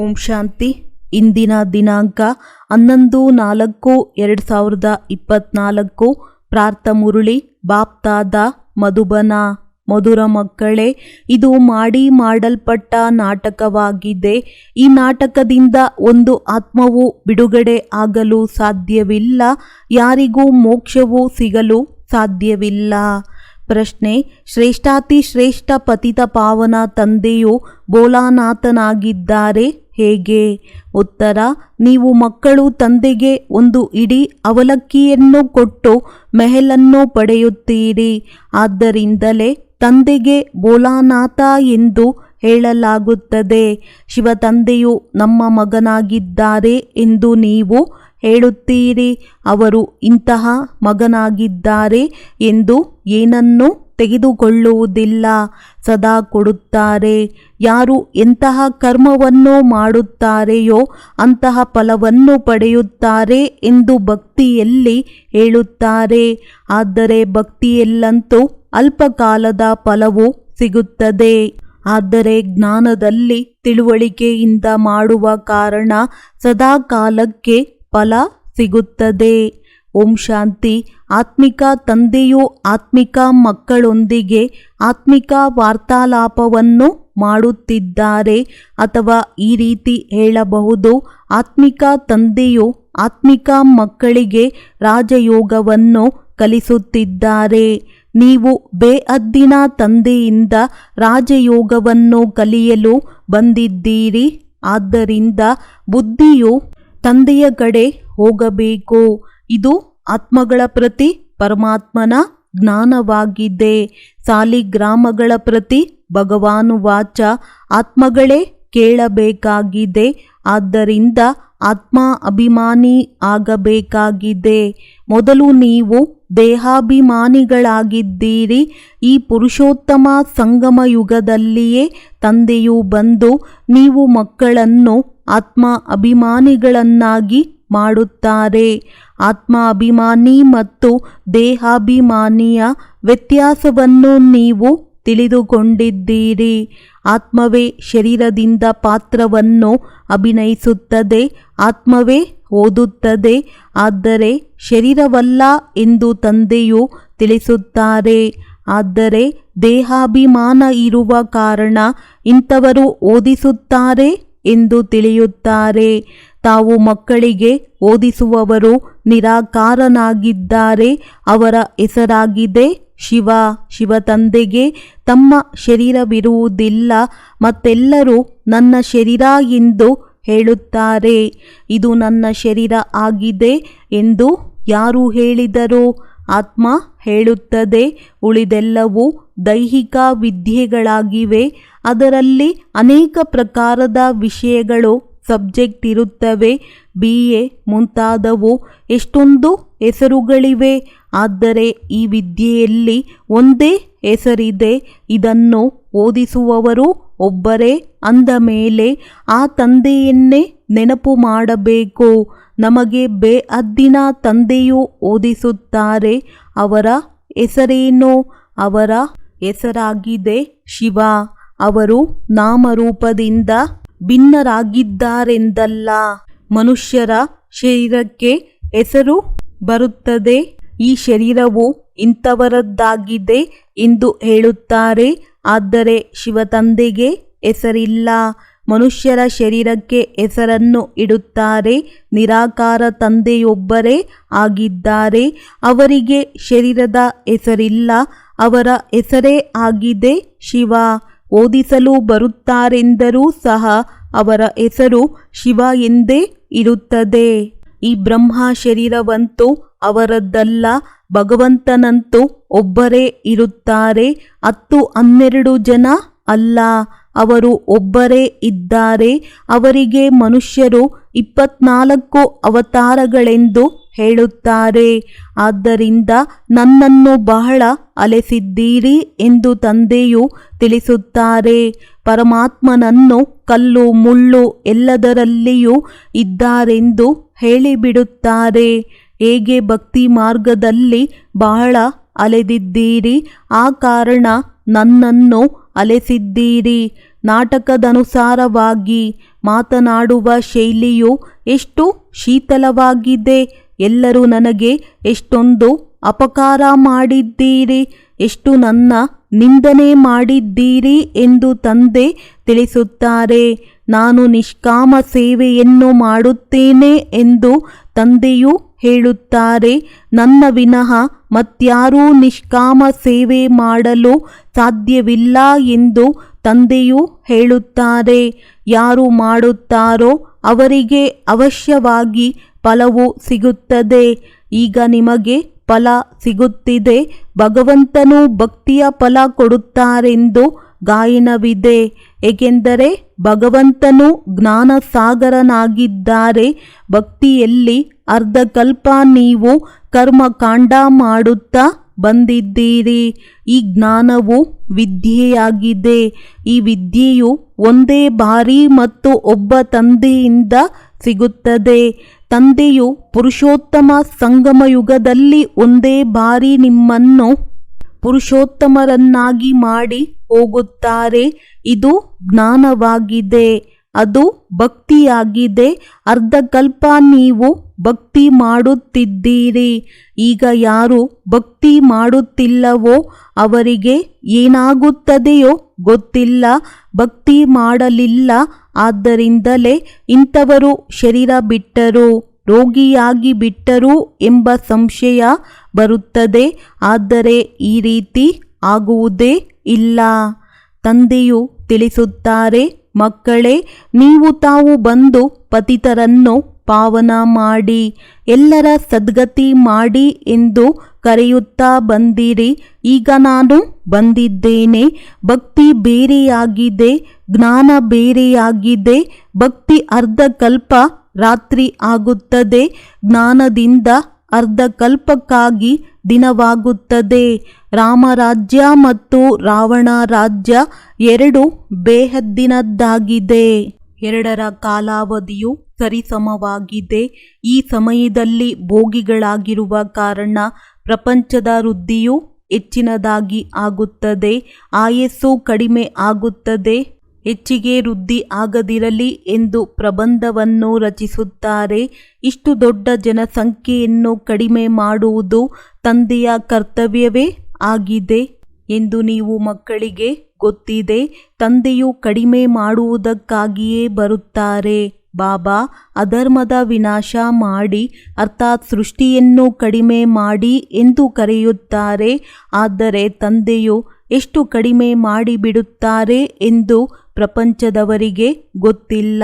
ಓಂ ಶಾಂತಿ. ಇಂದಿನ ದಿನಾಂಕ ಹನ್ನೊಂದು ನಾಲ್ಕು ಎರಡು ಸಾವಿರದ ಇಪ್ಪತ್ನಾಲ್ಕು. ಪ್ರಾರ್ಥ ಮುರುಳಿ, ಬಾಪ್ತಾದ, ಮಧುಬನ, ಮಧುರ ಮಕ್ಕಳೇ, ಇದು ಮಾಡಿ ಮಾಡಲ್ಪಟ್ಟ ನಾಟಕವಾಗಿದೆ. ಈ ನಾಟಕದಿಂದ ಒಂದು ಆತ್ಮವು ಬಿಡುಗಡೆ ಆಗಲು ಸಾಧ್ಯವಿಲ್ಲ. ಯಾರಿಗೂ ಮೋಕ್ಷವು ಸಿಗಲು ಸಾಧ್ಯವಿಲ್ಲ. ಪ್ರಶ್ನೆ, ಶ್ರೇಷ್ಠಾತಿ ಶ್ರೇಷ್ಠ ಪತಿತ ಪಾವನ ತಂದೆಯು ಬೋಲಾನಾಥನಾಗಿದ್ದಾರೆ ಹೇಗೆ? ಉತ್ತರ, ನೀವು ಮಕ್ಕಳು ತಂದೆಗೆ ಒಂದು ಇಡೀ ಅವಲಕ್ಕಿಯನ್ನು ಕೊಟ್ಟು ಮೆಹಲನ್ನು ಪಡೆಯುತ್ತೀರಿ. ಆದ್ದರಿಂದಲೇ ತಂದೆಗೆ ಬೋಲಾನಾಥ ಎಂದು ಹೇಳಲಾಗುತ್ತದೆ. ಶಿವ ತಂದೆಯು ನಮ್ಮ ಮಗನಾಗಿದ್ದಾರೆ ಎಂದು ನೀವು ಹೇಳುತ್ತೀರಿ. ಅವರು ಇಂತಹ ಮಗನಾಗಿದ್ದಾರೆ ಎಂದು ಏನನ್ನೂ ತೆಗೆದುಕೊಳ್ಳುವುದಿಲ್ಲ. ಸದಾ ಕೊಡುತ್ತಾರೆ. ಯಾರು ಎಂತಹ ಕರ್ಮವನ್ನು ಮಾಡುತ್ತಾರೆಯೋ ಅಂತಹ ಫಲವನ್ನು ಪಡೆಯುತ್ತಾರೆ ಎಂದು ಭಕ್ತಿಯಲ್ಲಿ ಹೇಳುತ್ತಾರೆ. ಆದರೆ ಭಕ್ತಿಯಲ್ಲಂತೂ ಅಲ್ಪಕಾಲದ ಫಲವು ಸಿಗುತ್ತದೆ. ಆದರೆ ಜ್ಞಾನದಲ್ಲಿ ತಿಳುವಳಿಕೆಯಿಂದ ಮಾಡುವ ಕಾರಣ ಸದಾ ಕಾಲಕ್ಕೆ ಫಲ ಸಿಗುತ್ತದೆ. ಓಂ ಶಾಂತಿ. ಆತ್ಮಿಕ ತಂದೆಯು ಆತ್ಮಿಕ ಮಕ್ಕಳೊಂದಿಗೆ ಆತ್ಮಿಕ ವಾರ್ತಾಲಾಪವನ್ನು ಮಾಡುತ್ತಿದ್ದಾರೆ ಅಥವಾ ಈ ರೀತಿ ಹೇಳಬಹುದು, ಆತ್ಮಿಕ ತಂದೆಯು ಆತ್ಮಿಕ ಮಕ್ಕಳಿಗೆ ರಾಜಯೋಗವನ್ನು ಕಲಿಸುತ್ತಿದ್ದಾರೆ. ನೀವು ಬೇಅದ್ದಿನ ತಂದೆಯಿಂದ ರಾಜಯೋಗವನ್ನು ಕಲಿಯಲು ಬಂದಿದ್ದೀರಿ, ಆದ್ದರಿಂದ ಬುದ್ಧಿಯು ತಂದೆಯ ಕಡೆ ಹೋಗಬೇಕು. ಇದು ಆತ್ಮಗಳ ಪ್ರತಿ ಪರಮಾತ್ಮನ ಜ್ಞಾನವಾಗಿದೆ. ಸಾಲಿಗ್ರಾಮಗಳ ಪ್ರತಿ ಭಗವಾನು ವಾಚ ಆತ್ಮಗಳೇ ಕೇಳಬೇಕಾಗಿದೆ. ಆದ್ದರಿಂದ ಆತ್ಮ ಅಭಿಮಾನಿ ಆಗಬೇಕಾಗಿದೆ. ಮೊದಲು ನೀವು ದೇಹಾಭಿಮಾನಿಗಳಾಗಿದ್ದೀರಿ. ಈ ಪುರುಷೋತ್ತಮ ಸಂಗಮ ಯುಗದಲ್ಲಿಯೇ ತಂದೆಯು ಬಂದು ನೀವು ಮಕ್ಕಳನ್ನು ಆತ್ಮ ಅಭಿಮಾನಿಗಳನ್ನಾಗಿ ಮಾಡುತ್ತಾರೆ. ಆತ್ಮ ಅಭಿಮಾನಿ ಮತ್ತು ದೇಹಾಭಿಮಾನಿಯ ವ್ಯತ್ಯಾಸವನ್ನು ನೀವು ತಿಳಿದುಕೊಂಡಿದ್ದೀರಿ. ಆತ್ಮವೇ ಶರೀರದಿಂದ ಪಾತ್ರವನ್ನು ಅಭಿನಯಿಸುತ್ತದೆ, ಆತ್ಮವೇ ಓದುತ್ತದೆ, ಆದರೆ ಶರೀರವಲ್ಲ ಎಂದು ತಂದೆಯು ತಿಳಿಸುತ್ತಾರೆ. ಆದರೆ ದೇಹಾಭಿಮಾನ ಇರುವ ಕಾರಣ ಇಂಥವರು ಓದಿಸುತ್ತಾರೆ ಎಂದು ತಿಳಿಯುತ್ತಾರೆ. ತಾವು ಮಕ್ಕಳಿಗೆ ಓದಿಸುವವರು ನಿರಾಕಾರನಾಗಿದ್ದಾರೆ, ಅವರ ಹೆಸರಾಗಿದೆ ಶಿವ. ಶಿವ ತಂದೆಗೆ ತಮ್ಮ ಶರೀರವಿರುವುದಿಲ್ಲ, ಮತ್ತೆಲ್ಲರೂ ನನ್ನ ಶರೀರ ಎಂದು ಹೇಳುತ್ತಾರೆ. ಇದು ನನ್ನ ಶರೀರ ಆಗಿದೆ ಎಂದು ಯಾರು ಹೇಳಿದರು? ಆತ್ಮ ಹೇಳುತ್ತದೆ, ಉಳಿದೆಲ್ಲವೂ ದೈಹಿಕ ವಿದ್ಯೆಗಳಾಗಿವೆ. ಅದರಲ್ಲಿ ಅನೇಕ ಪ್ರಕಾರದ ವಿಷಯಗಳು ಸಬ್ಜೆಕ್ಟ್ ಇರುತ್ತವೆ. ಬಿ ಎ ಮುಂತಾದವು. ಎಷ್ಟೊಂದು ಹೆಸರುಗಳಿವೆ. ಆದರೆ ಈ ವಿದ್ಯೆಯಲ್ಲಿ ಒಂದೇ ಹೆಸರಿದೆ. ಇದನ್ನು ಓದಿಸುವವರು ಒಬ್ಬರೇ ಅಂದ ಮೇಲೆ ಆ ತಂದೆಯನ್ನೇ ನೆನಪು ಮಾಡಬೇಕು. ನಮಗೆ ಬೇ ಅದ್ದಿನ ತಂದೆಯು ಓದಿಸುತ್ತಾರೆ. ಅವರ ಹೆಸರೇನು? ಅವರ ಹೆಸರಾಗಿದೆ ಶಿವ. ಅವರು ನಾಮರೂಪದಿಂದ ಭಿನ್ನರಾಗಿದ್ದಾರೆಂದಲ್ಲ? ಮನುಷ್ಯರ ಶರೀರಕ್ಕೆ ಹೆಸರು ಬರುತ್ತದೆ. ಈ ಶರೀರವು ಇಂಥವರದ್ದಾಗಿದೆ ಎಂದು ಹೇಳುತ್ತಾರೆ. ಆದರೆ ಶಿವತಂದೆಗೆ ಹೆಸರಿಲ್ಲ. ಮನುಷ್ಯರ ಶರೀರಕ್ಕೆ ಹೆಸರನ್ನು ಇಡುತ್ತಾರೆ. ನಿರಾಕಾರ ತಂದೆಯೊಬ್ಬರೇ ಆಗಿದ್ದಾರೆ. ಅವರಿಗೆ ಶರೀರದ ಹೆಸರಿಲ್ಲ. ಅವರ ಹೆಸರೇ ಆಗಿದೆ ಶಿವ. ಓದಿಸಲು ಬರುತ್ತಾರೆಂದರೂ ಸಹ ಅವರ ಹೆಸರು ಶಿವ ಎಂದೇ ಇರುತ್ತದೆ. ಈ ಬ್ರಹ್ಮ ಶರೀರವಂತೂ ಅವರದ್ದಲ್ಲ, ಭಗವಂತನಂತೂ ಒಬ್ಬರೇ ಇರುತ್ತಾರೆ, ಹತ್ತು ಹನ್ನೆರಡು ಜನ ಅಲ್ಲ, ಅವರು ಒಬ್ಬರೇ ಇದ್ದಾರೆ, ಅವರಿಗೆ ಮನುಷ್ಯರು ಇಪ್ಪತ್ನಾಲ್ಕು ಅವತಾರಗಳೆಂದು ಹೇಳುತ್ತಾರೆ. ಆದ್ದರಿಂದ ನನ್ನನ್ನು ಬಹಳ ಅಲೆಸಿದ್ದೀರಿ ಎಂದು ತಂದೆಯು ತಿಳಿಸುತ್ತಾರೆ. ಪರಮಾತ್ಮನನ್ನು ಕಲ್ಲು ಮುಳ್ಳು ಎಲ್ಲದರಲ್ಲಿಯೂ ಇದ್ದಾರೆಂದು ಹೇಳಿಬಿಡುತ್ತಾರೆ. ಹೇಗೆ ಭಕ್ತಿ ಮಾರ್ಗದಲ್ಲಿ ಬಹಳ ಅಲೆದಿದ್ದೀರಿ, ಆ ಕಾರಣ ನನ್ನನ್ನು ಅಲೆಸಿದ್ದೀರಿ. ನಾಟಕದನುಸಾರವಾಗಿ ಮಾತನಾಡುವ ಶೈಲಿಯು ಎಷ್ಟು ಶೀತಲವಾಗಿದೆ. ಎಲ್ಲರೂ ನನಗೆ ಎಷ್ಟೊಂದು ಅಪಕಾರ ಮಾಡಿದ್ದೀರಿ. ಎಷ್ಟು ನನ್ನ ನಿಂದನೆ ಮಾಡಿದ್ದೀರಿ ಎಂದು ತಂದೆ ತಿಳಿಸುತ್ತಾರೆ. ನಾನು ನಿಷ್ಕಾಮ ಸೇವೆಯನ್ನು ಮಾಡುತ್ತೇನೆ ಎಂದು ತಂದೆಯು ಹೇಳುತ್ತಾರೆ. ನನ್ನ ವಿನಃ ಮತ್ಯಾರೂ ನಿಷ್ಕಾಮ ಸೇವೆ ಮಾಡಲು ಸಾಧ್ಯವಿಲ್ಲ ಎಂದು ತಂದೆಯು ಹೇಳುತ್ತಾರೆ, ಯಾರು ಮಾಡುತ್ತಾರೋ ಅವರಿಗೆ ಅವಶ್ಯವಾಗಿ ಫಲವು ಸಿಗುತ್ತದೆ. ಈಗ ನಿಮಗೆ ಫಲ ಸಿಗುತ್ತಿದೆ. ಭಗವಂತನು ಭಕ್ತಿಯ ಫಲ ಕೊಡುತ್ತಾರೆಂದು ಗಾಯನವಿದೆ. ಏಕೆಂದರೆ ಭಗವಂತನು ಜ್ಞಾನ ಸಾಗರನಾಗಿದ್ದಾರೆ ಭಕ್ತಿಯಲ್ಲಿ ಅರ್ಧಕಲ್ಪ ನೀವು ಕರ್ಮಕಾಂಡ ಮಾಡುತ್ತಾ ಬಂದಿದ್ದೀರಿ. ಈ ಜ್ಞಾನವು ವಿದ್ಯೆಯಾಗಿದೆ. ಈ ವಿದ್ಯೆಯು ಒಂದೇ ಬಾರಿ ಮತ್ತು ಒಬ್ಬ ತಂದೆಯಿಂದ ಸಿಗುತ್ತದೆ. ತಂದೆಯು ಪುರುಷೋತ್ತಮ ಸಂಗಮ ಯುಗದಲ್ಲಿ ಒಂದೇ ಬಾರಿ ನಿಮ್ಮನ್ನು ಪುರುಷೋತ್ತಮರನ್ನಾಗಿ ಮಾಡಿ ಹೋಗುತ್ತಾರೆ. ಇದು ಜ್ಞಾನವಾಗಿದೆ. ಅದು ಭಕ್ತಿಯಾಗಿದೆ. ಅರ್ಧಕಲ್ಪ ನೀವು ಭಕ್ತಿ ಮಾಡುತ್ತಿದ್ದೀರಿ. ಈಗ ಯಾರು ಭಕ್ತಿ ಮಾಡುತ್ತಿಲ್ಲವೋ ಅವರಿಗೆ ಏನಾಗುತ್ತದೆಯೋ ಗೊತ್ತಿಲ್ಲ. ಭಕ್ತಿ ಮಾಡಲಿಲ್ಲ. ಆದ್ದರಿಂದಲೇ ಇಂಥವರು ಶರೀರ ಬಿಟ್ಟರು, ರೋಗಿಯಾಗಿ ಬಿಟ್ಟರು ಎಂಬ ಸಂಶಯ ಬರುತ್ತದೆ. ಆದರೆ ಈ ರೀತಿ ಆಗುವುದೇ ಇಲ್ಲ. ತಂದೆಯು ತಿಳಿಸುತ್ತಾರೆ ಮಕ್ಕಳೇ, ನೀವು ತಾವು ಬಂದು ಪತಿತರನ್ನು ಪಾವನ ಮಾಡಿ, ಎಲ್ಲರ ಸದ್ಗತಿ ಮಾಡಿ ಎಂದು ಕರೆಯುತ್ತಾ ಬಂದಿರಿ. ಈಗ ನಾನು ಬಂದಿದ್ದೇನೆ. ಭಕ್ತಿ ಬೇರೆಯಾಗಿದೆ, ಜ್ಞಾನ ಬೇರೆಯಾಗಿದೆ, ಭಕ್ತಿ ಅರ್ಧಕಲ್ಪ ರಾತ್ರಿ ಆಗುತ್ತದೆ, ಜ್ಞಾನದಿಂದ ಅರ್ಧಕಲ್ಪಕ್ಕಾಗಿ ದಿನವಾಗುತ್ತದೆ. ರಾಮರಾಜ್ಯ ಮತ್ತು ರಾವಣ ರಾಜ್ಯ ಎರಡು ಬೇಹದ್ದಿನದ್ದಾಗಿದೆ. ಎರಡರ ಕಾಲಾವಧಿಯು ಸರಿಸಮವಾಗಿದೆ. ಈ ಸಮಯದಲ್ಲಿ ಭೋಗಿಗಳಾಗಿರುವ ಕಾರಣ ಪ್ರಪಂಚದ ವೃದ್ಧಿಯು ಹೆಚ್ಚಿನದಾಗಿ ಆಗುತ್ತದೆ. ಆಯಸ್ಸು ಕಡಿಮೆ ಆಗುತ್ತದೆ. ಹೆಚ್ಚಿಗೆ ವೃದ್ಧಿ ಆಗದಿರಲಿ ಎಂದು ಪ್ರಬಂಧವನ್ನು ರಚಿಸುತ್ತಾರೆ. ಇಷ್ಟು ದೊಡ್ಡ ಜನಸಂಖ್ಯೆಯನ್ನು ಕಡಿಮೆ ಮಾಡುವುದು ತಂದೆಯ ಕರ್ತವ್ಯವೇ? ಆಗಿದೆ ಎಂದು ನೀವು ಮಕ್ಕಳಿಗೆ ಗೊತ್ತಿದೆ, ತಂದೆಯು ಕಡಿಮೆ ಮಾಡುವುದಕ್ಕಾಗಿಯೇ ಬರುತ್ತಾರೆ. ಬಾಬಾ, ಅಧರ್ಮದ ವಿನಾಶ ಮಾಡಿ, ಅರ್ಥಾತ್ ಸೃಷ್ಟಿಯನ್ನು ಕಡಿಮೆ ಮಾಡಿ ಎಂದು ಕರೆಯುತ್ತಾರೆ. ಆದರೆ ತಂದೆಯು ಎಷ್ಟು ಕಡಿಮೆ ಮಾಡಿಬಿಡುತ್ತಾರೆ ಎಂದು ಪ್ರಪಂಚದವರಿಗೆ ಗೊತ್ತಿಲ್ಲ.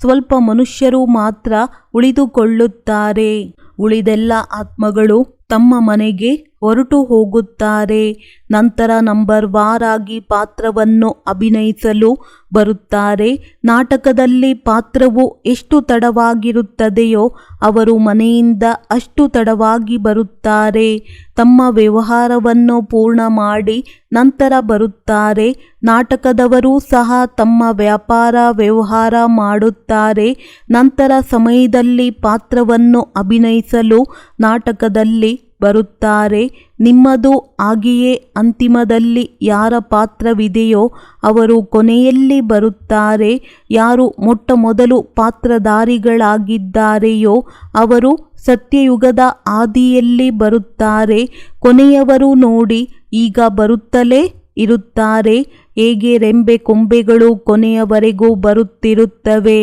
ಸ್ವಲ್ಪ ಮನುಷ್ಯರು ಮಾತ್ರ ಉಳಿದುಕೊಳ್ಳುತ್ತಾರೆ. ಉಳಿದೆಲ್ಲ ಆತ್ಮಗಳು ತಮ್ಮ ಮನೆಗೆ ಹೊರಟು ಹೋಗುತ್ತಾರೆ. ನಂತರ ನಂಬರ್ ವಾರಾಗಿ ಪಾತ್ರವನ್ನು ಅಭಿನಯಿಸಲು ಬರುತ್ತಾರೆ. ನಾಟಕದಲ್ಲಿ ಪಾತ್ರವು ಎಷ್ಟು ತಡವಾಗಿರುತ್ತದೆಯೋ ಅವರು ಮನೆಯಿಂದ ಅಷ್ಟು ತಡವಾಗಿ ಬರುತ್ತಾರೆ. ತಮ್ಮ ವ್ಯವಹಾರವನ್ನು ಪೂರ್ಣ ಮಾಡಿ ನಂತರ ಬರುತ್ತಾರೆ. ನಾಟಕದವರೂ ಸಹ ತಮ್ಮ ವ್ಯಾಪಾರ, ವ್ಯವಹಾರ ಮಾಡುತ್ತಾರೆ. ನಂತರ ಸಮಯದಲ್ಲಿ ಪಾತ್ರವನ್ನು ಅಭಿನಯಿಸಲು ನಾಟಕದಲ್ಲಿ ಬರುತ್ತಾರೆ. ನಿಮ್ಮದು ಹಾಗೆಯೇ ಅಂತಿಮದಲ್ಲಿ ಯಾರ ಪಾತ್ರವಿದೆಯೋ ಅವರು ಕೊನೆಯಲ್ಲಿ ಬರುತ್ತಾರೆ. ಯಾರು ಮೊಟ್ಟ ಮೊದಲು ಪಾತ್ರಧಾರಿಗಳಾಗಿದ್ದಾರೆಯೋ ಅವರು ಸತ್ಯಯುಗದ ಆದಿಯಲ್ಲಿ ಬರುತ್ತಾರೆ. ಕೊನೆಯವರು ನೋಡಿ ಈಗ ಬರುತ್ತಲೇ ಇರುತ್ತಾರೆ. ಹೇಗೆ ರೆಂಬೆ ಕೊಂಬೆಗಳು ಕೊನೆಯವರೆಗೂ ಬರುತ್ತಿರುತ್ತವೆ.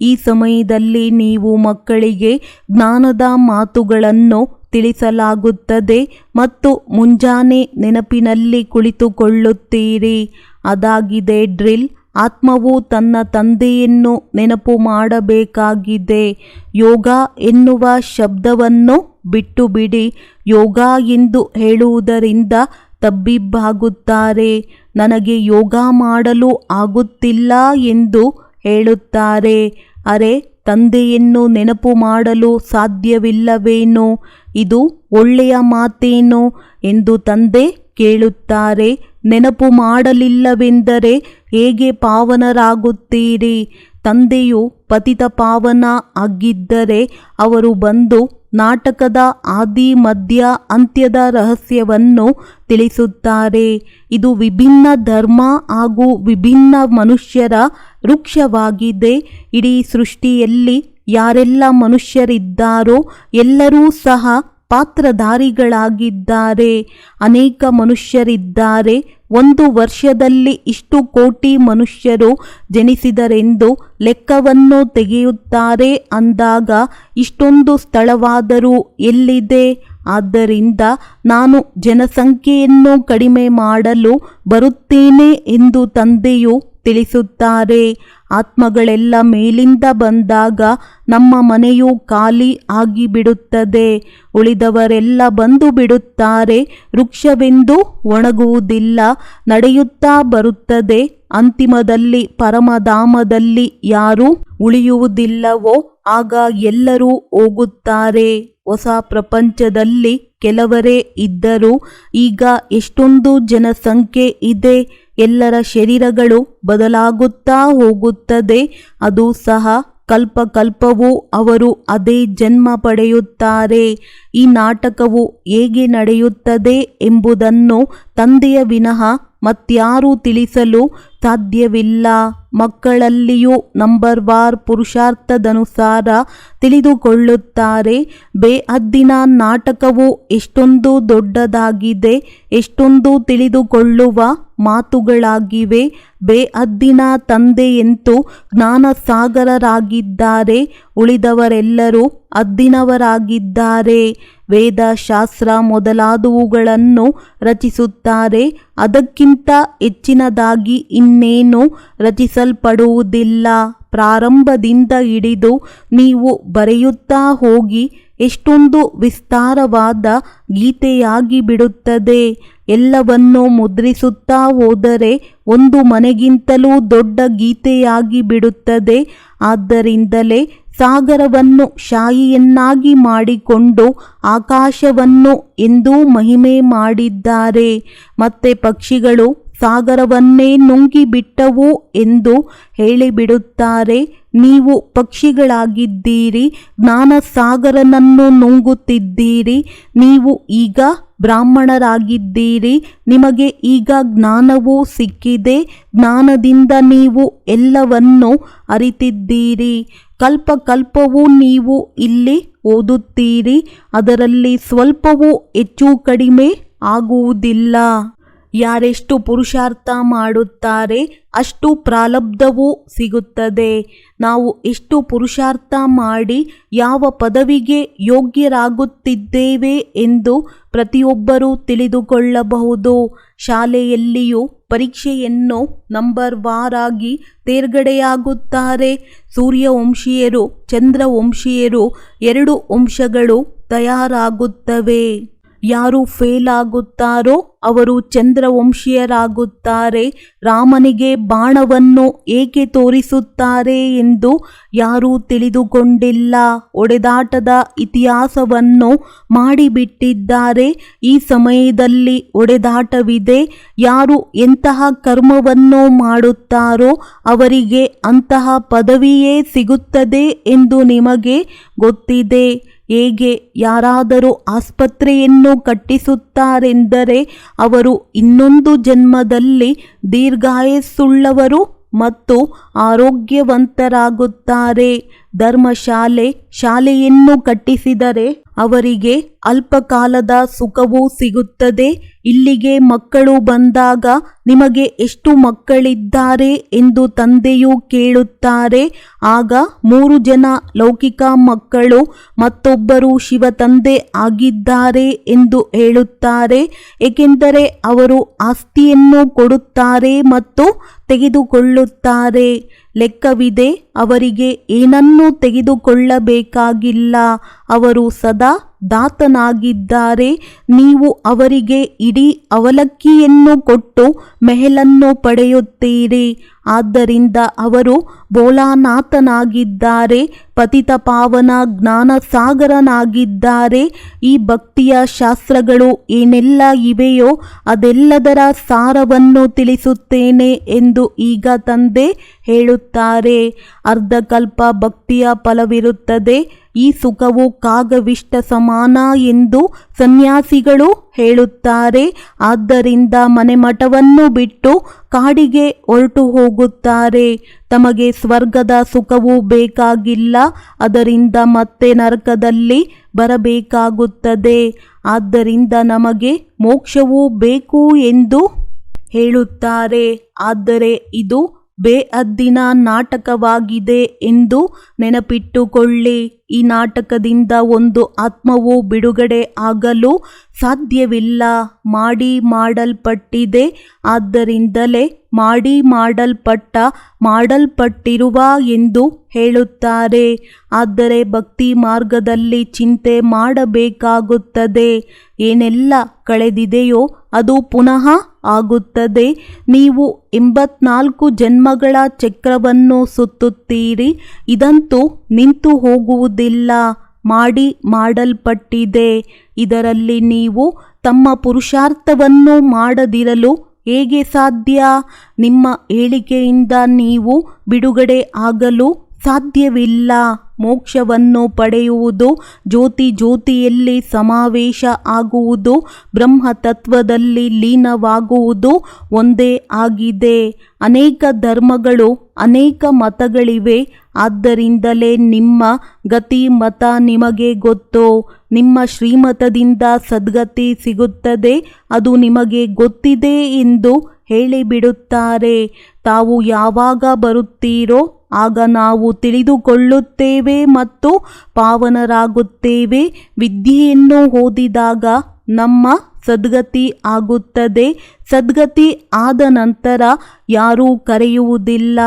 ಈ ಸಮಯದಲ್ಲಿ ನೀವು ಮಕ್ಕಳಿಗೆ ಜ್ಞಾನದ ಮಾತುಗಳನ್ನು ತಿಳಿಸಲಾಗುತ್ತದೆ ಮತ್ತು ಮುಂಜಾನೆ ನೆನಪಿನಲ್ಲಿ ಕುಳಿತುಕೊಳ್ಳುತ್ತೀರಿ. ಅದಾಗಿದೆ ಡ್ರಿಲ್. ಆತ್ಮವು ತನ್ನ ತಂದೆಯನ್ನು ನೆನಪು ಮಾಡಬೇಕಾಗಿದೆ. ಯೋಗ ಎನ್ನುವ ಶಬ್ದವನ್ನು ಬಿಟ್ಟು ಬಿಡಿ ಯೋಗ ಎಂದು ಹೇಳುವುದರಿಂದ ತಬ್ಬಿಬ್ಬಾಗುತ್ತಾರೆ. ನನಗೆ ಯೋಗ ಮಾಡಲು ಆಗುತ್ತಿಲ್ಲ ಎಂದು ಹೇಳುತ್ತಾರೆ. ಅರೆ ತಂದೆಯನ್ನು ನೆನಪು ಮಾಡಲು ಸಾಧ್ಯವಿಲ್ಲವೇನೋ? ಇದು ಒಳ್ಳೆಯ ಮಾತೇನೋ? ಎಂದು ತಂದೆ ಕೇಳುತ್ತಾರೆ. ನೆನಪು ಮಾಡಲಿಲ್ಲವೆಂದರೆ ಹೇಗೆ ಪಾವನರಾಗುತ್ತೀರಿ? ತಂದೆಯು ಪತಿತ ಪಾವನ ಆಗಿದ್ದರೆ ಅವರು ಬಂದು ನಾಟಕದ ಆದಿ ಮಧ್ಯ ಅಂತ್ಯದ ರಹಸ್ಯವನ್ನು ತಿಳಿಸುತ್ತಾರೆ. ಇದು ವಿಭಿನ್ನ ಧರ್ಮ ಹಾಗೂ ವಿಭಿನ್ನ ಮನುಷ್ಯರ ವೃಕ್ಷವಾಗಿದೆ ಇಡೀ ಸೃಷ್ಟಿಯಲ್ಲಿ ಯಾರೆಲ್ಲ ಮನುಷ್ಯರಿದ್ದಾರೋ ಎಲ್ಲರೂ ಸಹ ಪಾತ್ರಧಾರಿಗಳಾಗಿದ್ದಾರೆ. ಅನೇಕ ಮನುಷ್ಯರಿದ್ದಾರೆ. ಒಂದು ವರ್ಷದಲ್ಲಿ ಇಷ್ಟು ಕೋಟಿ ಮನುಷ್ಯರು ಜನಿಸಿದರೆಂದು ಲೆಕ್ಕವನ್ನು ತೆಗೆಯುತ್ತಾರೆ. ಅಂದಾಗ ಇಷ್ಟೊಂದು ಸ್ಥಳವಾದರೂ ಎಲ್ಲಿದೆ? ಆದ್ದರಿಂದ ನಾನು ಜನಸಂಖ್ಯೆಯನ್ನು ಕಡಿಮೆ ಮಾಡಲು ಬರುತ್ತೇನೆ ಎಂದು ತಂದೆಯು ತಿಳಿಸುತ್ತಾರೆ. ಆತ್ಮಗಳೆಲ್ಲ ಮೇಲಿಂದ ಬಂದಾಗ ನಮ್ಮ ಮನೆಯು ಖಾಲಿ ಆಗಿಬಿಡುತ್ತದೆ. ಉಳಿದವರೆಲ್ಲ ಬಂದು ಬಿಡುತ್ತಾರೆ. ವೃಕ್ಷವೆಂದು ಒಣಗುವುದಿಲ್ಲ. ನಡೆಯುತ್ತಾ ಬರುತ್ತದೆ. ಅಂತಿಮದಲ್ಲಿ, ಪರಮಧಾಮದಲ್ಲಿ ಯಾರು ಉಳಿಯುವುದಿಲ್ಲವೋ ಆಗ ಎಲ್ಲರೂ ಹೋಗುತ್ತಾರೆ. ಹೊಸ ಪ್ರಪಂಚದಲ್ಲಿ ಕೆಲವರೇ ಇದ್ದರು. ಈಗ ಎಷ್ಟೊಂದು ಜನಸಂಖ್ಯೆ ಇದೆ. ಎಲ್ಲರ ಶರೀರಗಳು ಬದಲಾಗುತ್ತಾ ಹೋಗುತ್ತದೆ. ಅದು ಸಹ ಕಲ್ಪಕಲ್ಪವೂ ಅವರು ಅದೇ ಜನ್ಮ ಪಡೆಯುತ್ತಾರೆ. ಈ ನಾಟಕವು ಹೇಗೆ ನಡೆಯುತ್ತದೆ ಎಂಬುದನ್ನು ತಂದೆಯ ವಿನಃ ಮತ್ಯಾರೂ ತಿಳಿಸಲು ಸಾಧ್ಯವಿಲ್ಲ. ಮಕ್ಕಳಲ್ಲಿಯೂ ನಂಬರ್ ವಾರ್ ಪುರುಷಾರ್ಥದನುಸಾರ ತಿಳಿದುಕೊಳ್ಳುತ್ತಾರೆ. ಬೇಹದ್ದಿನ ನಾಟಕವು ಎಷ್ಟೊಂದು ದೊಡ್ಡದಾಗಿದೆ, ಎಷ್ಟೊಂದು ತಿಳಿದುಕೊಳ್ಳುವ ಮಾತುಗಳಾಗಿವೆ. ಬೇಹದ್ದಿನ ತಂದೆಯಂತೂ ಜ್ಞಾನಸಾಗರರಾಗಿದ್ದಾರೆ. ಉಳಿದವರೆಲ್ಲರೂ ಅದ್ದಿನವರಾಗಿದ್ದಾರೆ. ವೇದ ಶಾಸ್ತ್ರ ಮೊದಲಾದವುಗಳನ್ನು ರಚಿಸುತ್ತಾರೆ. ಅದಕ್ಕಿಂತ ಹೆಚ್ಚಿನದಾಗಿ ಇನ್ನೇನು ರಚಿಸಲ್ಪಡುವುದಿಲ್ಲ. ಪ್ರಾರಂಭದಿಂದ ಹಿಡಿದು ನೀವು ಬರೆಯುತ್ತಾ ಹೋಗಿ ಎಷ್ಟೊಂದು ವಿಸ್ತಾರವಾದ ಗೀತೆಯಾಗಿ ಬಿಡುತ್ತದೆ. ಎಲ್ಲವನ್ನೂ ಮುದ್ರಿಸುತ್ತಾ ಹೋದರೆ ಒಂದು ಮನೆಗಿಂತಲೂ ದೊಡ್ಡ ಗೀತೆಯಾಗಿ ಬಿಡುತ್ತದೆ. ಆದ್ದರಿಂದಲೇ ಸಾಗರವನ್ನು ಶಾಯಿಯನ್ನಾಗಿ ಮಾಡಿಕೊಂಡು ಆಕಾಶವನ್ನು ಎಂದೂ ಮಹಿಮೆ ಮಾಡಿದ್ದಾರೆ. ಮತ್ತೆ ಪಕ್ಷಿಗಳು ಸಾಗರವನ್ನೇ ನುಂಗಿಬಿಟ್ಟವು ಎಂದು ಹೇಳಿಬಿಡುತ್ತಾರೆ. ನೀವು ಪಕ್ಷಿಗಳಾಗಿದ್ದೀರಿ ಜ್ಞಾನ ಸಾಗರನನ್ನು ನುಂಗುತ್ತಿದ್ದೀರಿ, ನೀವು ಈಗ ಬ್ರಾಹ್ಮಣರಾಗಿದ್ದೀರಿ, ನಿಮಗೆ ಈಗ ಜ್ಞಾನವೂ ಸಿಕ್ಕಿದೆ, ಜ್ಞಾನದಿಂದ ನೀವು ಎಲ್ಲವನ್ನು ಅರಿತಿದ್ದೀರಿ. ಕಲ್ಪ ಕಲ್ಪವೂ ನೀವು ಇಲ್ಲಿ ಓದುತ್ತೀರಿ ಅದರಲ್ಲಿ ಸ್ವಲ್ಪವೂ ಹೆಚ್ಚು ಕಡಿಮೆ ಆಗುವುದಿಲ್ಲ. ಯಾರೆಷ್ಟು ಪುರುಷಾರ್ಥ ಮಾಡುತ್ತಾರೆ, ಅಷ್ಟು ಪ್ರಾಲಬ್ಧವೂ ಸಿಗುತ್ತದೆ. ನಾವು ಎಷ್ಟು ಪುರುಷಾರ್ಥ ಮಾಡಿ ಯಾವ ಪದವಿಗೆ ಯೋಗ್ಯರಾಗುತ್ತಿದ್ದೇವೆ ಎಂದು ಪ್ರತಿಯೊಬ್ಬರೂ ತಿಳಿದುಕೊಳ್ಳಬಹುದು. ಶಾಲೆಯಲ್ಲಿಯೂ ಪರೀಕ್ಷೆಯನ್ನು ನಂಬರ್ ವಾರಾಗಿ ತೇರ್ಗಡೆಯಾಗುತ್ತಾರೆ. ಸೂರ್ಯವಂಶೀಯರು, ಚಂದ್ರವಂಶೀಯರು ಎರಡು ವಂಶಗಳು ತಯಾರಾಗುತ್ತವೆ. ಯಾರು ಫೇಲ್ ಆಗುತ್ತಾರೋ ಅವರು ಚಂದ್ರವಂಶೀಯರಾಗುತ್ತಾರೆ. ರಾಮನಿಗೆ ಬಾಣವನ್ನು ಏಕೆ ತೋರಿಸುತ್ತಾರೆ ಎಂದು ಯಾರೂ ತಿಳಿದುಕೊಂಡಿಲ್ಲ. ಒಡೆದಾಟದ ಇತಿಹಾಸವನ್ನು ಮಾಡಿಬಿಟ್ಟಿದ್ದಾರೆ. ಈ ಸಮಯದಲ್ಲಿ ಒಡೆದಾಟವಿದೆ. ಯಾರು ಎಂತಹ ಕರ್ಮವನ್ನು ಮಾಡುತ್ತಾರೋ ಅವರಿಗೆ ಅಂತಹ ಪದವಿಯೇ ಸಿಗುತ್ತದೆ ಎಂದು ನಿಮಗೆ ಗೊತ್ತಿದೆ. ಹೇಗೆ ಯಾರಾದರೂ ಆಸ್ಪತ್ರೆಯನ್ನು ಕಟ್ಟಿಸುತ್ತಾರೆಂದರೆ ಅವರು ಇನ್ನೊಂದು ಜನ್ಮದಲ್ಲಿ ದೀರ್ಘಾಯಸ್ಸುಳ್ಳವರು ಮತ್ತು ಆರೋಗ್ಯವಂತರಾಗುತ್ತಾರೆ. ಧರ್ಮಶಾಲೆ ಶಾಲೆಯನ್ನು ಕಟ್ಟಿಸಿದರೆ ಅವರಿಗೆ ಅಲ್ಪಕಾಲದ ಸುಖವೂ ಸಿಗುತ್ತದೆ. ಇಲ್ಲಿಗೆ ಮಕ್ಕಳು ಬಂದಾಗ ನಿಮಗೆ ಎಷ್ಟು ಮಕ್ಕಳಿದ್ದಾರೆ ಎಂದು ತಂದೆಯು ಕೇಳುತ್ತಾರೆ. ಆಗ ಮೂರು ಜನ ಲೌಕಿಕ ಮಕ್ಕಳು ಮತ್ತೊಬ್ಬರು ಶಿವ ತಂದೆ ಆಗಿದ್ದಾರೆ ಎಂದು ಹೇಳುತ್ತಾರೆ. ಏಕೆಂದರೆ ಅವರು ಆಸ್ತಿಯನ್ನು ಕೊಡುತ್ತಾರೆ ಮತ್ತು ತೆಗೆದುಕೊಳ್ಳುತ್ತಾರೆ. ಲೆಕ್ಕವಿದೆ ಅವರಿಗೆ ಏನನ್ನೂ ತೆಗೆದುಕೊಳ್ಳಬೇಕಾಗಿಲ್ಲ. ಅವರು ಸದಾ ದಾತನಾಗಿದ್ದಾರೆ. ನೀವು ಅವರಿಗೆ ಇಡೀ ಅವಲಕ್ಕಿಯನ್ನು ಕೊಟ್ಟು ಮೆಹಲನ್ನು ಪಡೆಯುತ್ತೀರಿ. ಆದ್ದರಿಂದ ಅವರು ಬೋಲಾನಾಥನಾಗಿದ್ದಾರೆ ಪತಿತ ಪಾವನ ಜ್ಞಾನ ಸಾಗರನಾಗಿದ್ದಾರೆ ಈ ಭಕ್ತಿಯ ಶಾಸ್ತ್ರಗಳು ಏನೆಲ್ಲ ಇವೆಯೋ ಅದೆಲ್ಲದರ ಸಾರವನ್ನು ತಿಳಿಸುತ್ತೇನೆ ಎಂದು ಈಗ ತಂದೆ ಹೇಳುತ್ತಾರೆ. ಅರ್ಧಕಲ್ಪ ಭಕ್ತಿಯ ಫಲವಿರುತ್ತದೆ, ಈ ಸುಖವು ಕಾಗವಿಷ್ಟ ಸಮಾನ ಎಂದು ಸನ್ಯಾಸಿಗಳು ಹೇಳುತ್ತಾರೆ. ಆದ್ದರಿಂದ ಮನೆಮಠವನ್ನು ಬಿಟ್ಟು ಕಾಡಿಗೆ ಹೊರಟು ಹೋಗುತ್ತಾರೆ. ತಮಗೆ ಸ್ವರ್ಗದ ಸುಖವೂ ಬೇಕಾಗಿಲ್ಲ. ಅದರಿಂದ ಮತ್ತೆ ನರಕದಲ್ಲಿ ಬರಬೇಕಾಗುತ್ತದೆ. ಆದ್ದರಿಂದ ನಮಗೆ ಮೋಕ್ಷವೂ ಬೇಕು ಎಂದು ಹೇಳುತ್ತಾರೆ. ಆದರೆ ಇದು ಬೇಅದ್ದಿನ ನಾಟಕವಾಗಿದೆ ಎಂದು ನೆನಪಿಟ್ಟುಕೊಳ್ಳಿ. ಈ ನಾಟಕದಿಂದ ಒಂದು ಆತ್ಮವು ಬಿಡುಗಡೆ ಆಗಲು ಸಾಧ್ಯವಿಲ್ಲ. ಮಾಡಿ ಮಾಡಲ್ಪಟ್ಟಿದೆ. ಆದ್ದರಿಂದಲೇ ಮಾಡಿ ಮಾಡಲ್ಪಟ್ಟ, ಮಾಡಲ್ಪಟ್ಟಿರುವ ಎಂದು ಹೇಳುತ್ತಾರೆ. ಆದರೆ ಭಕ್ತಿ ಮಾರ್ಗದಲ್ಲಿ ಚಿಂತೆ ಮಾಡಬೇಕಾಗುತ್ತದೆ. ಏನೆಲ್ಲ ಕಳೆದಿದೆಯೋ ಅದು ಪುನಃ ಆಗುತ್ತದೆ. ನೀವು ಎಂಬತ್ನಾಲ್ಕು ಜನ್ಮಗಳ ಚಕ್ರವನ್ನು ಸುತ್ತುತ್ತೀರಿ. ಇದಂತೂ ನಿಂತು ಹೋಗುವುದಿಲ್ಲ. ಮಾಡಿ ಮಾಡಲ್ಪಟ್ಟಿದೆ. ಇದರಲ್ಲಿ ನೀವು ತಮ್ಮ ಪುರುಷಾರ್ಥವನ್ನು ಮಾಡದಿರಲು ಹೇಗೆ ಸಾಧ್ಯ? ನಿಮ್ಮ ಹೇಳಿಕೆಯಿಂದ ನೀವು ಬಿಡುಗಡೆ ಆಗಲು ಸಾಧ್ಯವಿಲ್ಲ. ಮೋಕ್ಷವನ್ನು ಪಡೆಯುವುದು, ಜ್ಯೋತಿ ಜ್ಯೋತಿಯಲ್ಲಿ ಸಮಾವೇಶ ಆಗುವುದು, ಬ್ರಹ್ಮ ತತ್ವದಲ್ಲಿ ಲೀನವಾಗುವುದು ಒಂದೇ ಆಗಿದೆ. ಅನೇಕ ಧರ್ಮಗಳು, ಅನೇಕ ಮತಗಳಿವೆ. ಆದ್ದರಿಂದಲೇ ನಿಮ್ಮ ಗತಿ ಮತ ನಿಮಗೆ ಗೊತ್ತು. ನಿಮ್ಮ ಶ್ರೀಮತದಿಂದ ಸದ್ಗತಿ ಸಿಗುತ್ತದೆ. ಅದು ನಿಮಗೆ ಗೊತ್ತಿದೆ ಎಂದು ಹೇಳಿಬಿಡುತ್ತಾರೆ. ತಾವು ಯಾವಾಗ ಬರುತ್ತೀರೋ ಆಗ ನಾವು ತಿಳಿದುಕೊಳ್ಳುತ್ತೇವೆ ಮತ್ತು ಪಾವನರಾಗುತ್ತೇವೆ. ವಿದ್ಯೆಯನ್ನು ಓದಿದಾಗ ನಮ್ಮ ಸದ್ಗತಿ ಆಗುತ್ತದೆ. ಸದ್ಗತಿ ಆದ ನಂತರ ಯಾರೂ ಕರೆಯುವುದಿಲ್ಲ.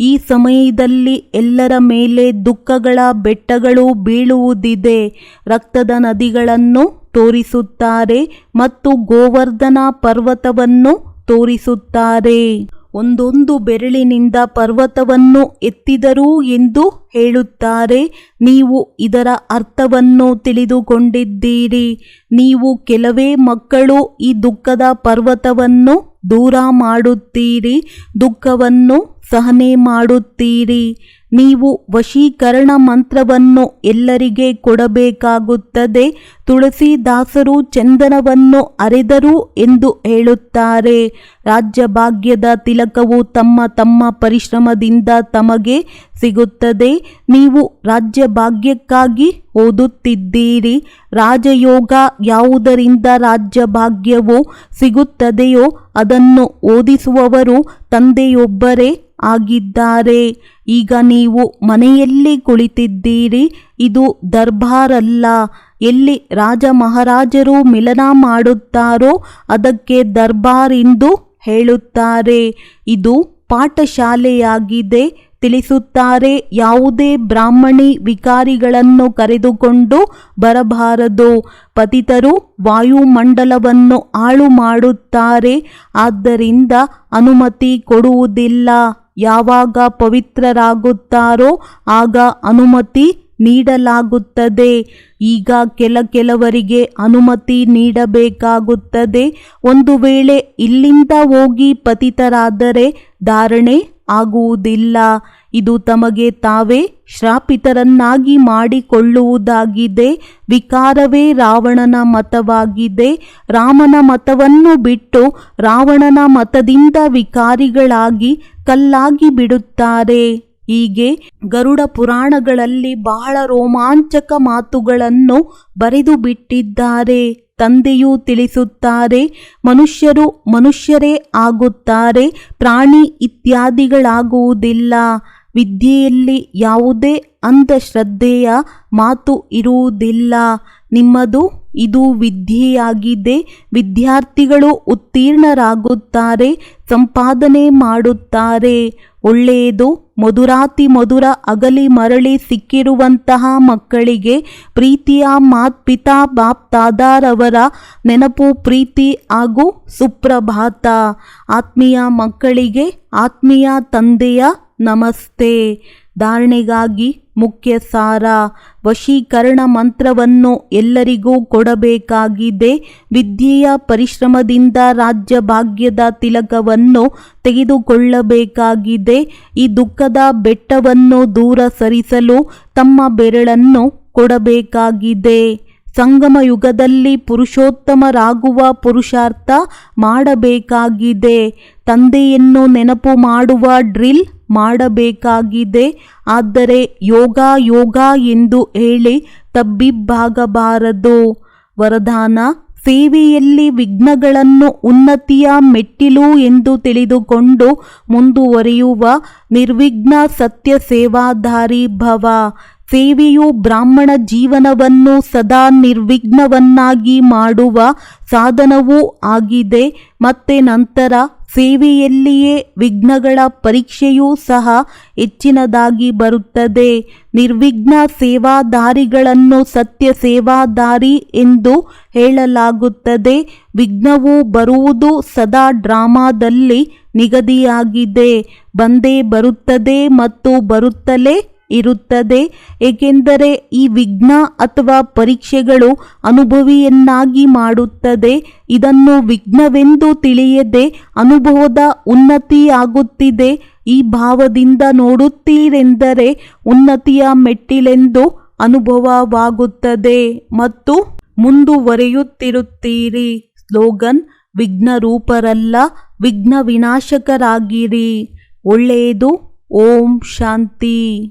ಈ ಸಮಯದಲ್ಲಿ ಎಲ್ಲರ ಮೇಲೆ ದುಃಖಗಳ ಬೆಟ್ಟಗಳು ಬೀಳುವುದಿದೆ. ರಕ್ತದ ನದಿಗಳನ್ನು ತೋರಿಸುತ್ತಾರೆ ಮತ್ತು ಗೋವರ್ಧನ ಪರ್ವತವನ್ನು ತೋರಿಸುತ್ತಾರೆ. ಒಂದೊಂದು ಬೆರಳಿನಿಂದ ಪರ್ವತವನ್ನು ಎತ್ತಿದರು ಎಂದು ಹೇಳುತ್ತಾರೆ. ನೀವು ಇದರ ಅರ್ಥವನ್ನು ತಿಳಿದುಕೊಂಡಿದ್ದೀರಿ. ನೀವು ಕೆಲವೇ ಮಕ್ಕಳು ಈ ದುಃಖದ ಪರ್ವತವನ್ನು ದೂರ ಮಾಡುತ್ತೀರಿ, ದುಃಖವನ್ನು ಸಹನೆ ಮಾಡುತ್ತೀರಿ. ನೀವು ವಶೀಕರಣ ಮಂತ್ರವನ್ನು ಎಲ್ಲರಿಗೆ ಕೊಡಬೇಕಾಗುತ್ತದೆ. ತುಳಸಿದಾಸರು ಚಂದನವನ್ನು ಅರೆದರು ಎಂದು ಹೇಳುತ್ತಾರೆ. ರಾಜ್ಯ ಭಾಗ್ಯದ ತಿಲಕವು ತಮ್ಮ ತಮ್ಮ ಪರಿಶ್ರಮದಿಂದ ತಮಗೆ ಸಿಗುತ್ತದೆ. ನೀವು ರಾಜ್ಯ ಭಾಗ್ಯಕ್ಕಾಗಿ ಓದುತ್ತಿದ್ದೀರಿ. ರಾಜಯೋಗ ಯಾವುದರಿಂದ ರಾಜ್ಯ ಭಾಗ್ಯವು ಸಿಗುತ್ತದೆಯೋ ಅದನ್ನು ಓದಿಸುವವರು ತಂದೆಯೊಬ್ಬರೇ ಆಗಿದ್ದಾರೆ. ಈಗ ನೀವು ಮನೆಯಲ್ಲಿ ಕುಳಿತಿದ್ದೀರಿ. ಇದು ದರ್ಬಾರಲ್ಲ. ಎಲ್ಲಿ ರಾಜ ಮಹಾರಾಜರು ಮಿಲನ ಮಾಡುತ್ತಾರೋ ಅದಕ್ಕೆ ದರ್ಬಾರ್ ಎಂದು ಹೇಳುತ್ತಾರೆ. ಇದು ಪಾಠಶಾಲೆಯಾಗಿದೆ. ತಿಳಿಸುತ್ತಾರೆ. ಯಾವುದೇ ಬ್ರಾಹ್ಮಣಿ ವಿಕಾರಿಗಳನ್ನು ಕರೆದುಕೊಂಡು ಬರಬಾರದು. ಪತಿತರು ವಾಯುಮಂಡಲವನ್ನು ಹಾಳು ಮಾಡುತ್ತಾರೆ. ಆದ್ದರಿಂದ ಅನುಮತಿ ಕೊಡುವುದಿಲ್ಲ. ಯಾವಾಗ ಪವಿತ್ರರಾಗುತ್ತಾರೋ ಆಗ ಅನುಮತಿ ನೀಡಲಾಗುತ್ತದೆ. ಈಗ ಕೆಲ ಕೆಲವರಿಗೆ ಅನುಮತಿ ನೀಡಬೇಕಾಗುತ್ತದೆ. ಒಂದು ವೇಳೆ ಇಲ್ಲಿಂದ ಹೋಗಿ ಪತಿತರಾದರೆ ಧಾರಣೆ ಆಗುವುದಿಲ್ಲ. ಇದು ತಮಗೆ ತಾವೇ ಶ್ರಾಪಿತರನ್ನಾಗಿ ಮಾಡಿಕೊಳ್ಳುವುದಾಗಿದೆ. ವಿಕಾರವೇ ರಾವಣನ ಮತವಾಗಿದೆ. ರಾಮನ ಮತವನ್ನು ಬಿಟ್ಟು ರಾವಣನ ಮತದಿಂದ ವಿಕಾರಿಗಳಾಗಿ ಕಲ್ಲಾಗಿ ಬಿಡುತ್ತಾರೆ. ಹೀಗೆ ಗರುಡ ಪುರಾಣಗಳಲ್ಲಿ ಬಹಳ ರೋಮಾಂಚಕ ಮಾತುಗಳನ್ನು ಬರೆದು ಬಿಟ್ಟಿದ್ದಾರೆ. ತಂದೆಯೂ ತಿಳಿಸುತ್ತಾರೆ, ಮನುಷ್ಯರು ಮನುಷ್ಯರೇ ಆಗುತ್ತಾರೆ, ಪ್ರಾಣಿ ಇತ್ಯಾದಿಗಳಾಗುವುದಿಲ್ಲ. ವಿದ್ಯೆಯಲ್ಲಿ ಯಾವುದೇ ಅಂಧಶ್ರದ್ಧೆಯ ಮಾತು ಇರುವುದಿಲ್ಲ. ನಿಮ್ಮದು ಇದು ವಿದ್ಯೆಯಾಗಿದೆ. ವಿದ್ಯಾರ್ಥಿಗಳು ಉತ್ತೀರ್ಣರಾಗುತ್ತಾರೆ, ಸಂಪಾದನೆ ಮಾಡುತ್ತಾರೆ. ಒಳ್ಳೆಯದು ಮಧುರಾತಿ ಮಧುರ ಅಗಲಿ ಮರಳಿ ಸಿಕ್ಕಿರುವಂತಹ ಮಕ್ಕಳಿಗೆ ಪ್ರೀತಿಯ ಮಾತ್ ಪಿತಾ ಬಾಪ್ ತಾದಾರವರ ನೆನಪು, ಪ್ರೀತಿ ಹಾಗೂ ಸುಪ್ರಭಾತ. ಆತ್ಮೀಯ ಮಕ್ಕಳಿಗೆ ಆತ್ಮೀಯ ತಂದೆಯ ನಮಸ್ತೆ. ಧಾರಣೆಗಾಗಿ ಮುಖ್ಯ ಸಾರ ವಶೀಕರಣ ಮಂತ್ರವನ್ನು ಎಲ್ಲರಿಗೂ ಕೊಡಬೇಕಾಗಿದೆ. ವಿದ್ಯೆಯ ಪರಿಶ್ರಮದಿಂದ ರಾಜ್ಯ ಭಾಗ್ಯದ ತಿಲಕವನ್ನು ತೆಗೆದುಕೊಳ್ಳಬೇಕಾಗಿದೆ. ಈ ದುಃಖದ ಬೆಟ್ಟವನ್ನು ದೂರ ಸರಿಸಲು ತಮ್ಮ ಬೆರಳನ್ನು ಕೊಡಬೇಕಾಗಿದೆ. ಸಂಗಮ ಯುಗದಲ್ಲಿ ಪುರುಷೋತ್ತಮರಾಗುವ ಪುರುಷಾರ್ಥ ಮಾಡಬೇಕಾಗಿದೆ. ತಂದೆಯನ್ನು ನೆನಪು ಮಾಡುವ ಡ್ರಿಲ್ ಮಾಡಬೇಕಾಗಿದೆ. ಆದರೆ ಯೋಗ ಯೋಗ ಎಂದು ಹೇಳಿ ತಬ್ಬಿಬ್ಬಾಗಬಾರದು. ವರದಾನ, ಸೇವೆಯಲ್ಲಿ ವಿಘ್ನಗಳನ್ನು ಉನ್ನತಿಯ ಮೆಟ್ಟಿಲು ಎಂದು ತಿಳಿದುಕೊಂಡು ಮುಂದುವರಿಯುವ ನಿರ್ವಿಘ್ನ ಸತ್ಯ ಸೇವಾಧಾರಿ ಭವ. ಸೇವೆಯು ಬ್ರಾಹ್ಮಣ ಜೀವನವನ್ನು ಸದಾ ನಿರ್ವಿಘ್ನವನ್ನಾಗಿ ಮಾಡುವ ಸಾಧನವೂ ಆಗಿದೆ. ಮತ್ತೆ ನಂತರ ಸೇವೆಯಲ್ಲಿಯೇ ವಿಘ್ನಗಳ ಪರೀಕ್ಷೆಯೂ ಸಹ ಹೆಚ್ಚಿನದಾಗಿ ಬರುತ್ತದೆ. ನಿರ್ವಿಘ್ನ ಸೇವಾದಾರಿಗಳನ್ನು ಸತ್ಯ ಸೇವಾದಾರಿ ಎಂದು ಹೇಳಲಾಗುತ್ತದೆ. ವಿಘ್ನವು ಬರುವುದು ಸದಾ ಡ್ರಾಮಾದಲ್ಲಿ ನಿಗದಿಯಾಗಿದೆ. ಬಂದೇ ಬರುತ್ತದೆ ಮತ್ತು ಬರುತ್ತಲೇ ಇರುತ್ತದೆ. ಏಕೆಂದರೆ ಈ ವಿಘ್ನ ಅಥವಾ ಪರೀಕ್ಷೆಗಳು ಅನುಭವಿಯನ್ನಾಗಿ ಮಾಡುತ್ತದೆ. ಇದನ್ನು ವಿಘ್ನವೆಂದು ತಿಳಿಯದೆ ಅನುಭವದ ಉನ್ನತಿಯಾಗುತ್ತಿದೆ. ಈ ಭಾವದಿಂದ ನೋಡುತ್ತೀರೆಂದರೆ ಉನ್ನತಿಯ ಮೆಟ್ಟಿಲೆಂದು ಅನುಭವವಾಗುತ್ತದೆ. ಮತ್ತು ಮುಂದುವರೆಯುತ್ತಿರುತ್ತೀರಿ. ಸ್ಲೋಗನ್ ವಿಘ್ನ ರೂಪರಲ್ಲ ವಿಘ್ನ ವಿನಾಶಕರಾಗಿರಿ ಒಳ್ಳೆಯದು, ಓಂ ಶಾಂತಿ.